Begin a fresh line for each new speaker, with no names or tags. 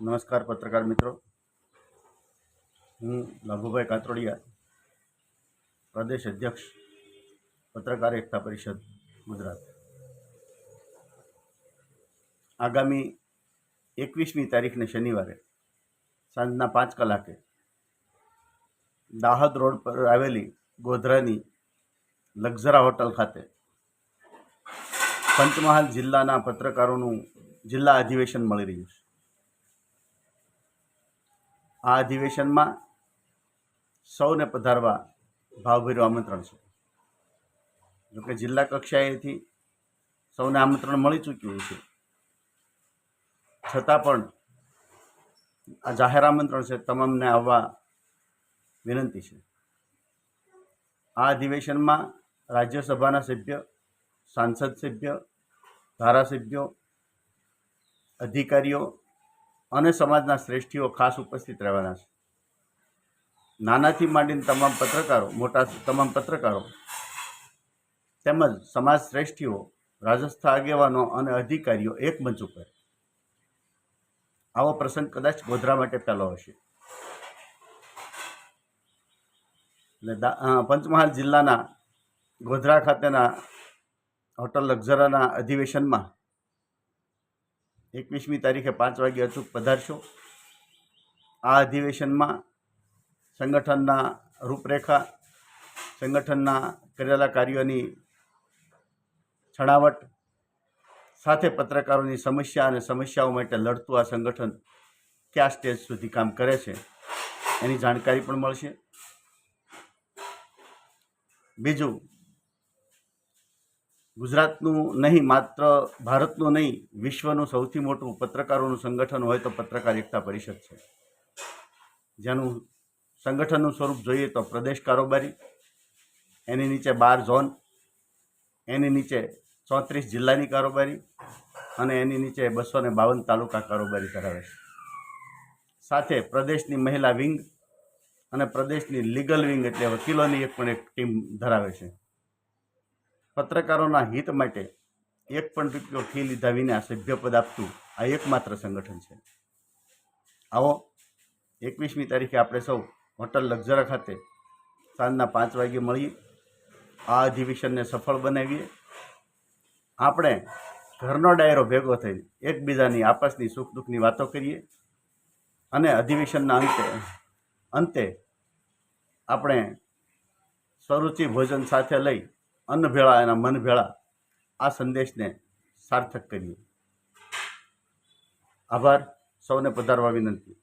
નમસ્કાર પત્રકાર મિત્રો. હું લાભુભાઈ કાતરોડિયા, પ્રદેશ અધ્યક્ષ, પત્રકાર એકતા પરિષદ, ગુજરાત. આગામી એકવીસમી તારીખને શનિવારે સાંજના પાંચ કલાકે દાહોદ રોડ પર આવેલી ગોધરાની લક્ઝરા હોટલ ખાતે પંચમહાલ જિલ્લાના પત્રકારોનું જિલ્લા અધિવેશન મળી રહ્યું છે. આ અધિવેશનમાં સૌને પધારવા ભાવભર્યું આમંત્રણ છે. જોકે જિલ્લા કક્ષાએથી સૌને આમંત્રણ મળી ચૂક્યું છે. છતાં પણ આ જાહેર આમંત્રણ છે તમામને આવવા વિનંતી છે. આ અધિવેશનમાં રાજ્યસભાના સભ્ય, સાંસદ સભ્ય, ધારાસભ્યો, અધિકારીઓ અને સમાજના શ્રેષ્ઠીઓ ખાસ ઉપસ્થિત રહેવાના છે. નાનાથી માંડીને તમામ પત્રકારો, મોટા તમામ પત્રકારો, તેમજ સમાજ શ્રેષ્ઠીઓ, રાજસ્થાન આગેવાનો અને અધિકારીઓ એક મંચ ઉપર. આવો પ્રસંગ કદાચ ગોધરા માટે પહેલો હશે. એટલે પંચમહાલ જિલ્લાના ગોધરા ખાતેના હોટલ લક્ઝરાના અધિવેશનમાં એકવીસમી તારીખે પાંચ વાગે અચૂક પધારશો. આ અધિવેશનમાં સંગઠનના રૂપરેખા, સંગઠનના કરેલા કાર્યોની છણાવટ, સાથે પત્રકારોની સમસ્યા અને સમસ્યાઓ માટે લડતું આ સંગઠન કયા સ્ટેજ સુધી કામ કરે છે, એની જાણકારી પણ મળશે. બીજું ગુજરાતનું નહીં, માત્ર ભારતનું નહીં, વિશ્વનું સૌથી મોટું પત્રકારોનું સંગઠન હોય તો પત્રકાર એકતા પરિષદ છે. જેનું સંગઠનનું સ્વરૂપ જોઈએ તો પ્રદેશ કારોબારી, એની નીચે બાર ઝોન, એની નીચે ચોત્રીસ જિલ્લાની કારોબારી અને એની નીચે બસો ને બાવન તાલુકા કારોબારી ધરાવે છે. સાથે પ્રદેશની મહિલા વિંગ અને પ્રદેશની લીગલ વિંગ એટલે વકીલોની એક પણ એક ટીમ ધરાવે છે. પત્રકારોના હિત માટે એક પણ રૂપિયો ફી લીધા વિના સભ્યપદ આપતું આ એકમાત્ર સંગઠન છે. આવો, એકવીસમી તારીખે આપણે સૌ હોટલ લક્ઝરા ખાતે સાંજના પાંચ વાગે મળીએ. આ અધિવેશનને સફળ બનાવીએ. આપણે ઘરનો ડાયરો ભેગો થઈને એકબીજાની આપસની સુખ દુઃખની વાતો કરીએ અને અધિવેશનના અંતે અંતે આપણે સ્વરૂચિ ભોજન સાથે લઈ અન્ન ભેળા એના મન ભેળા આ સંદેશને સાર્થક કરીએ. આભાર. સૌને પધારવા વિનંતી.